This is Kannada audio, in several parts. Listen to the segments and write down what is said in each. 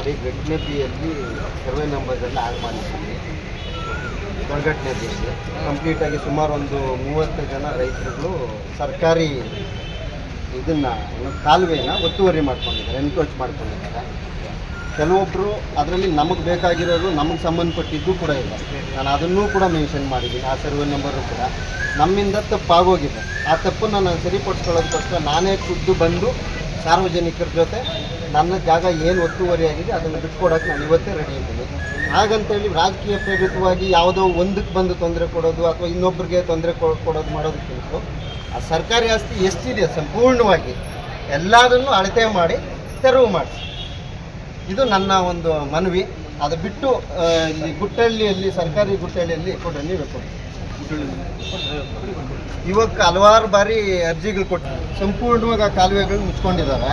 ಎಂಟನೇ ನದಿಯಲ್ಲಿ ಸರ್ವೆ ನಂಬರ್ಸೆಲ್ಲ ಆ್ಯಡ್ ಮಾಡಿದ್ದೀವಿ. ನದಿಯಲ್ಲಿ ಕಂಪ್ಲೀಟಾಗಿ ಸುಮಾರು ಒಂದು ಮೂವತ್ತು ಜನ ರೈತರುಗಳು ಸರ್ಕಾರಿ ಇದನ್ನು ಕಾಲುವೆನ ಒತ್ತುವರಿ ಮಾಡ್ಕೊಂಡಿದ್ದಾರೆ ಎನ್ಕ್ರೋಚ್ ಮಾಡ್ಕೊಂಡಿದ್ದಾರೆ. ಕೆಲವೊಬ್ಬರು ಅದರಲ್ಲಿ ನಮಗೆ ಬೇಕಾಗಿರೋರು ನಮಗೆ ಸಂಬಂಧಪಟ್ಟಿದ್ದು ಕೂಡ ಇಲ್ಲ. ನಾನು ಅದನ್ನೂ ಕೂಡ ಮೆನ್ಷನ್ ಮಾಡಿದ್ದೀನಿ, ಆ ಸರ್ವೆ ನಂಬರು ಕೂಡ. ನಮ್ಮಿಂದ ತಪ್ಪಾಗೋಗಿದೆ. ಆ ತಪ್ಪನ್ನು ನಾನು ಸರಿಪಡಿಸ್ಕೊಳ್ಳೋದಕ್ಕೋಸ್ಕರ ನಾನೇ ಖುದ್ದು ಬಂದು ಸಾರ್ವಜನಿಕರ ಜೊತೆ ನನ್ನ ಜಾಗ ಏನು ಒತ್ತುವರಿ ಆಗಿದೆ ಅದನ್ನು ಬಿಟ್ಕೊಡೋಕೆ ನಾನು ಇವತ್ತೇ ರೆಡಿ ಇದ್ದೀನಿ. ಹಾಗಂತೇಳಿ ರಾಜಕೀಯ ಪ್ರೇರಿತವಾಗಿ ಯಾವುದೋ ಒಂದಕ್ಕೆ ಬಂದು ತೊಂದರೆ ಕೊಡೋದು ಅಥವಾ ಇನ್ನೊಬ್ಬರಿಗೆ ತೊಂದರೆ ಕೊಡೋದು ಮಾಡೋದಕ್ಕಿಂತ ಆ ಸರ್ಕಾರಿ ಆಸ್ತಿ ಎಷ್ಟಿದೆ ಸಂಪೂರ್ಣವಾಗಿ ಎಲ್ಲದನ್ನು ಅಳತೆ ಮಾಡಿ ತೆರವು ಮಾಡಿಸಿ. ಇದು ನನ್ನ ಒಂದು ಮನವಿ. ಅದು ಬಿಟ್ಟು ಇಲ್ಲಿ ಗುಟ್ಟಳ್ಳಿಯಲ್ಲಿ, ಸರ್ಕಾರಿ ಗುಟ್ಟಳ್ಳಿಯಲ್ಲಿ ಕೊಡ್ರಿ ನೀವು ಕೊಡಿ ಇವಾಗ ಹಲವಾರು ಬಾರಿ ಅರ್ಜಿಗಳು ಕೊಟ್ಟು ಸಂಪೂರ್ಣವಾಗಿ ಆ ಕಾಲುವೆಗಳು ಮುಚ್ಕೊಂಡಿದ್ದಾರೆ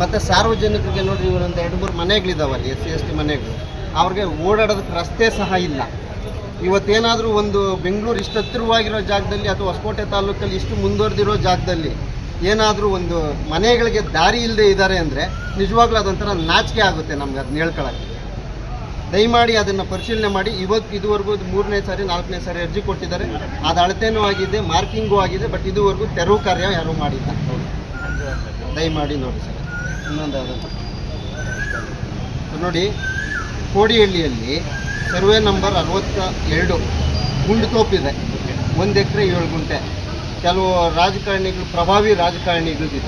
ಮತ್ತು ಸಾರ್ವಜನಿಕರಿಗೆ ನೋಡ್ರಿ ಇವರೊಂದು ಎರಡು ಮೂರು ಮನೆಗಳಿದ್ದಾವಲ್ಲಿ ಎಸ್ ಸಿ, ಎಸ್ ಟಿ ಮನೆಗಳು. ಅವ್ರಿಗೆ ಓಡಾಡೋದಕ್ಕೆ ರಸ್ತೆ ಸಹ ಇಲ್ಲ. ಇವತ್ತೇನಾದರೂ ಒಂದು ಬೆಂಗಳೂರು ಇಷ್ಟು ಹತ್ತಿರವಾಗಿರೋ ಜಾಗದಲ್ಲಿ ಅಥವಾ ಹೊಸಕೋಟೆ ತಾಲೂಕಲ್ಲಿ ಇಷ್ಟು ಮುಂದುವರೆದಿರೋ ಜಾಗದಲ್ಲಿ ಏನಾದರೂ ಒಂದು ಮನೆಗಳಿಗೆ ದಾರಿ ಇಲ್ಲದೆ ಇದ್ದಾರೆ ಅಂದರೆ ನಿಜವಾಗ್ಲೂ ಅದೊಂಥರ ನಾಚಿಕೆ ಆಗುತ್ತೆ ನಮ್ಗೆ ಅದನ್ನ ಹೇಳ್ಕೊಳಕ್ಕೆ. ದಯಮಾಡಿ ಅದನ್ನು ಪರಿಶೀಲನೆ ಮಾಡಿ. ಇವತ್ತು ಇದುವರೆಗೂ ಮೂರನೇ ಸಾರಿ, ನಾಲ್ಕನೇ ಸಾರಿ ಅರ್ಜಿ ಕೊಟ್ಟಿದ್ದಾರೆ. ಅದು ಅಳತೆನೂ ಆಗಿದೆ, ಮಾರ್ಕಿಂಗೂ ಆಗಿದೆ, ಬಟ್ ಇದುವರೆಗೂ ತೆರವು ಕಾರ್ಯ ಯಾರೂ ಮಾಡಿಲ್ಲ. ದಯಮಾಡಿ ನೋಡಿ ಸರ್. ಇನ್ನೊಂದು? ನೋಡಿ, ಕೋಡಿಹಳ್ಳಿಯಲ್ಲಿ ಸರ್ವೆ ನಂಬರ್ ಅರವತ್ತ ಎರಡು ಗುಂಡು ತೋಪಿದೆ ಒಂದು ಎಕರೆ ಏಳು ಗುಂಟೆ. ಕೆಲವು ರಾಜಕಾರಣಿಗಳು, ಪ್ರಭಾವಿ ರಾಜಕಾರಣಿಗಳಿದೆ.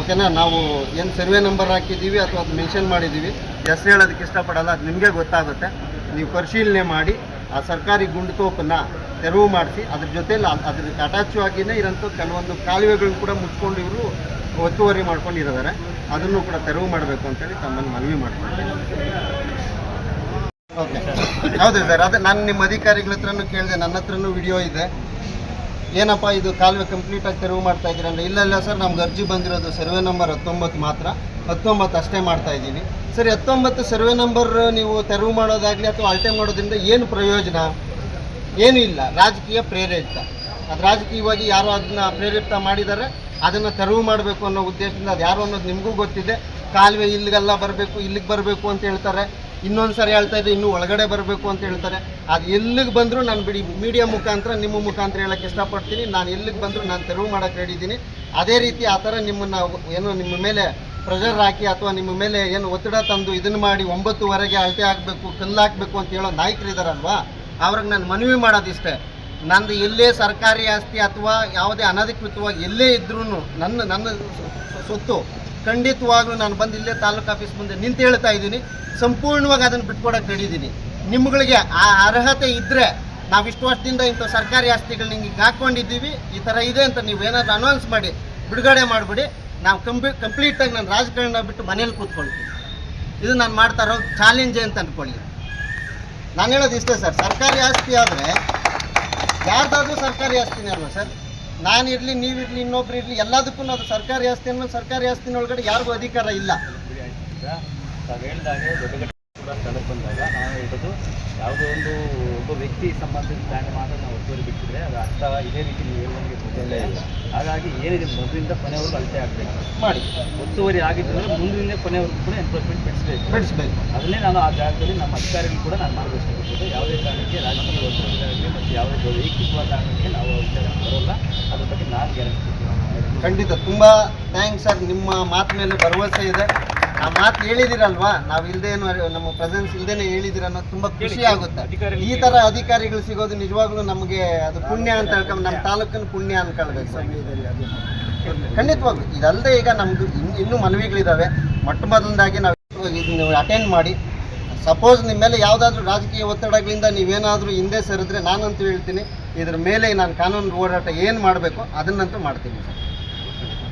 ಓಕೆನಾ? ನಾವು ಏನು ಸರ್ವೆ ನಂಬರ್ ಹಾಕಿದ್ದೀವಿ ಅಥವಾ ಅದು ಮೆನ್ಷನ್ ಮಾಡಿದ್ದೀವಿ? ಹೆಸರು ಹೇಳೋದಕ್ಕೆ ಇಷ್ಟಪಡಲ್ಲ, ಅದು ನಿಮಗೆ ಗೊತ್ತಾಗುತ್ತೆ. ನೀವು ಪರಿಶೀಲನೆ ಮಾಡಿ, ಆ ಸರ್ಕಾರಿ ಗುಂಡುತೋಪನ್ನು ತೆರವು ಮಾಡಿಸಿ, ಅದ್ರ ಜೊತೆಯಲ್ಲಿ ಅದಕ್ಕೆ ಅಟ್ಯಾಚ್ ಆಗಿನೇ ಇರೋಂಥ ಕೆಲವೊಂದು ಕಾಲುವೆಗಳು ಕೂಡ ಮುಚ್ಕೊಂಡು ಇವರು ಒತ್ತುವರಿ ಮಾಡ್ಕೊಂಡಿದ್ದಾರೆ ಅದನ್ನು ಕೂಡ ತೆರವು ಮಾಡಬೇಕು ಅಂತೇಳಿ ತಮ್ಮನ್ನು ಮನವಿ ಮಾಡ್ಕೊಳ್ತೀನಿ. ಓಕೆ. ಹೌದು ಸರ್, ಅದೇ ನಾನು ನಿಮ್ಮ ಅಧಿಕಾರಿಗಳ ಹತ್ರನೂ ಕೇಳಿದೆ ನನ್ನ ಹತ್ರನೂ ವಿಡಿಯೋ ಇದೆ. ಏನಪ್ಪ ಇದು ಕಾಲುವೆ ಕಂಪ್ಲೀಟಾಗಿ ತೆರವು ಮಾಡ್ತಾ ಇದ್ದೀರಾ ಅಂದರೆ ಇಲ್ಲ ಇಲ್ಲ ಸರ್, ನಮ್ಗೆ ಅರ್ಜಿ ಬಂದಿರೋದು ಸರ್ವೆ ನಂಬರ್ ಹತ್ತೊಂಬತ್ತು ಮಾತ್ರ. ಹತ್ತೊಂಬತ್ತು ಅಷ್ಟೇ ಮಾಡ್ತಾ ಇದ್ದೀವಿ. ಸರ್, ಹತ್ತೊಂಬತ್ತು ಸರ್ವೆ ನಂಬರ್ ನೀವು ತೆರವು ಮಾಡೋದಾಗಲಿ ಅಥವಾ ಅಳತೆ ಮಾಡೋದ್ರಿಂದ ಏನು ಪ್ರಯೋಜನ? ಏನೂ ಇಲ್ಲ. ರಾಜಕೀಯ ಪ್ರೇರಿತ. ಅದು ರಾಜಕೀಯವಾಗಿ ಯಾರೋ ಅದನ್ನ ಪ್ರೇರಿತ ಮಾಡಿದ್ದಾರೆ, ಅದನ್ನು ತೆರವು ಮಾಡಬೇಕು ಅನ್ನೋ ಉದ್ದೇಶದಿಂದ ಅದು ಯಾರು ಅನ್ನೋದು ನಿಮಗೂ ಗೊತ್ತಿದೆ. ಕಾಲುವೆ ಇಲ್ಲಿಗೆಲ್ಲ ಬರಬೇಕು, ಇಲ್ಲಿಗೆ ಬರಬೇಕು ಅಂತ ಹೇಳ್ತಾರೆ. ಇನ್ನೊಂದು ಸಾರಿ ಹೇಳ್ತಾ ಇದ್ದೆ, ಇನ್ನೂ ಒಳಗಡೆ ಬರಬೇಕು ಅಂತ ಹೇಳ್ತಾರೆ. ಅದು ಎಲ್ಲಿಗೆ ಬಂದರೂ ನಾನು ಬಿಡಿ ಮೀಡಿಯಾ ಮುಖಾಂತರ ನಿಮ್ಮ ಮುಖಾಂತರ ಹೇಳಕ್ಕೆ ಇಷ್ಟಪಡ್ತೀನಿ. ನಾನು ಎಲ್ಲಿಗೆ ಬಂದರೂ ನಾನು ತೆರವು ಮಾಡಕ್ಕೆ ರೆಡಿ ಇದ್ದೀನಿ. ಅದೇ ರೀತಿ ಆ ಥರ ನಿಮ್ಮನ್ನು ಏನು ನಿಮ್ಮ ಮೇಲೆ ಪ್ರೆಷರ್ ಹಾಕಿ ಅಥವಾ ನಿಮ್ಮ ಮೇಲೆ ಏನು ಒತ್ತಡ ತಂದು ಇದನ್ನು ಮಾಡಿ ಒಂಬತ್ತುವರೆಗೆ ಅಳತೆ ಆಗಬೇಕು ಕಲ್ಲು ಹಾಕಬೇಕು ಅಂತ ಹೇಳೋ ನಾಯಕರು ಇದ್ದಾರಲ್ವಾ ಅವ್ರಿಗೆ ನಾನು ಮನವಿ ಮಾಡೋದಿಷ್ಟೇ. ನಂದು ಎಲ್ಲೇ ಸರ್ಕಾರಿ ಆಸ್ತಿ ಅಥವಾ ಯಾವುದೇ ಅನಧಿಕೃತವಾಗಿ ಎಲ್ಲೇ ಇದ್ರೂ ನನ್ನ ನನ್ನ ಸೊತ್ತು ಖಂಡಿತವಾಗ್ಲೂ ನಾನು ಬಂದು ಇಲ್ಲೇ ತಾಲೂಕು ಆಫೀಸ್ ಮುಂದೆ ನಿಂತು ಹೇಳ್ತಾ ಇದ್ದೀನಿ. ಸಂಪೂರ್ಣವಾಗಿ ಅದನ್ನು ಬಿಟ್ಕೊಡಕ್ಕೆ ರೆಡಿದ್ದೀನಿ ನಿಮ್ಗಳಿಗೆ ಆ ಅರ್ಹತೆ ಇದ್ದರೆ ನಾವು ಇಷ್ಟು ವರ್ಷದಿಂದ ಇಂಥ ಸರ್ಕಾರಿ ಆಸ್ತಿಗಳು ನಿಮಗೆ ಹಾಕ್ಕೊಂಡಿದ್ದೀವಿ. ಈ ಥರ ಇದೆ ಅಂತ ನೀವು ಏನಾದರೂ ಅನೌನ್ಸ್ ಮಾಡಿ, ಬಿಡುಗಡೆ ಮಾಡಿಬಿಡಿ. ನಾವು ಕಂಪ್ಲೀ ಕಂಪ್ಲೀಟಾಗಿ ನಾನು ರಾಜಕಾರಣ ಬಿಟ್ಟು ಮನೇಲಿ ಕೂತ್ಕೊಳ್ತೀನಿ ಇದು ನಾನು ಮಾಡ್ತಾ ಇರೋ ಚಾಲೆಂಜೇ ಅಂತ ಅಂದ್ಕೊಳ್ಳಿ ನಾನು ಹೇಳೋದು ಇಷ್ಟೇ ಸರ್. ಸರ್ಕಾರಿ ಆಸ್ತಿ ಆದರೆ ಯಾರ್ದಾದ್ರೂ ಸರ್ಕಾರಿ ಆಸ್ತಿನೇ ಅಲ್ವಾ ಸರ್? ನಾನಿರಲಿ ನೀವಿರಲಿ ಇನ್ನೊಬ್ರು ಇರಲಿ ಎಲ್ಲದಕ್ಕೂ ಅದು ಸರ್ಕಾರಿ ಆಸ್ತಿ ಅನ್ನೋ ಸರ್ಕಾರಿ ಆಸ್ತಿನೊಳಗಡೆ ಯಾರಿಗೂ ಅಧಿಕಾರ ಇಲ್ಲ. ತಾವು ಹೇಳಿದಾಗೆ ದೊಡ್ಡ ಸ್ಥಳಕ್ಕೆ ಬಂದಾಗ ನಾವು ಹೇಳೋದು ಯಾವುದೋ ಒಂದು ಒಬ್ಬ ವ್ಯಕ್ತಿ ಸಂಬಂಧಿತ ಲ್ಯಾಂಡ್ ಮಾತ್ರ ನಾವು ಒತ್ತುವರಿ ಬಿಟ್ಟಿದ್ರೆ ಅದು ಅರ್ಥ ಇದೇ ರೀತಿ ನೀವು ಹೇಳುವಂಗೆ ಗೊತ್ತಿಲ್ಲ. ಇಲ್ಲ ಹಾಗಾಗಿ ಏನಿದೆ ಮೊದಲಿಂದ ಕೊನೆವರೆಗೂ ಅಳತೆ ಆಗಬೇಕು. ಮಾಡಿ. ಒತ್ತುವರಿ ಆಗಿದ್ದರೆ ಮುಂದಿನಿಂದ ಕೊನೆವರೆಗೂ ಕೂಡ ಎನ್ಫೋರ್ಸ್ಮೆಂಟ್ ಬೆಳೆಸಬೇಕು ಬೆಳೆಸಬೇಕು ಅದನ್ನೇ ನಾನು ಆ ಜಾಗದಲ್ಲಿ ನಮ್ಮ ಅಧಿಕಾರಿಗಳು ಕೂಡ ನಾನು ಮಾಡಬೇಕಾಗುತ್ತದೆ ಯಾವುದೇ ಕಾರಣಕ್ಕೆ ರಾಜಕೀಯ ಒತ್ತಡಗಳಾಗಲಿ ಮತ್ತು ಯಾವುದೇ ವೈಯಕ್ತಿಕವಾದ ಕಾರಣಕ್ಕೆ ನಾವು ಆ ಖಂಡಿತ ತುಂಬ ಥ್ಯಾಂಕ್ಸ್ ಸರ್. ನಿಮ್ಮ ಮಾತು ಮೇಲೆ ಭರವಸೆ ಇದೆ. ಆ ಮಾತು ಹೇಳಿದಿರಲ್ವಾ? ನಾವು ಇಲ್ಲದೆ ನಮ್ಮ ಪ್ರೆಸೆನ್ಸ್ ಇಲ್ಲದೇನೆ ಹೇಳಿದಿರ ಅನ್ನೋದು ತುಂಬ ಖುಷಿ ಆಗುತ್ತೆ. ಈ ಥರ ಅಧಿಕಾರಿಗಳು ಸಿಗೋದು ನಿಜವಾಗ್ಲೂ ನಮಗೆ ಅದು ಪುಣ್ಯ ಅಂತ ಹೇಳ್ಕೊಂಡು ನಮ್ಮ ತಾಲೂಕನ್ನು ಪುಣ್ಯ ಅನ್ಕೊಳ್ಬೇಕು ಸರ್ ಖಂಡಿತವಾಗ್ಲು. ಇದಲ್ಲದೆ ಈಗ ನಮ್ದು ಇನ್ನೂ ಮನವಿಗಳಿದ್ದಾವೆ ಮೊಟ್ಟ ಮೊದಲಿಂದಾಗಿ ನಾವು ಇದನ್ನು ಅಟೆಂಡ್ ಮಾಡಿ. ಸಪೋಸ್ ನಿಮ್ಮ ಮೇಲೆ ಯಾವುದಾದ್ರೂ ರಾಜಕೀಯ ಒತ್ತಡಗಳಿಂದ ನೀವೇನಾದರೂ ಹಿಂದೆ ಸರಿದ್ರೆ ನಾನಂತೂ ಹೇಳ್ತೀನಿ. ಇದ್ರ ಮೇಲೆ ನಾನು ಕಾನೂನು ಹೋರಾಟ ಏನು ಮಾಡಬೇಕು ಅದನ್ನಂತೂ ಮಾಡ್ತೀನಿ sir.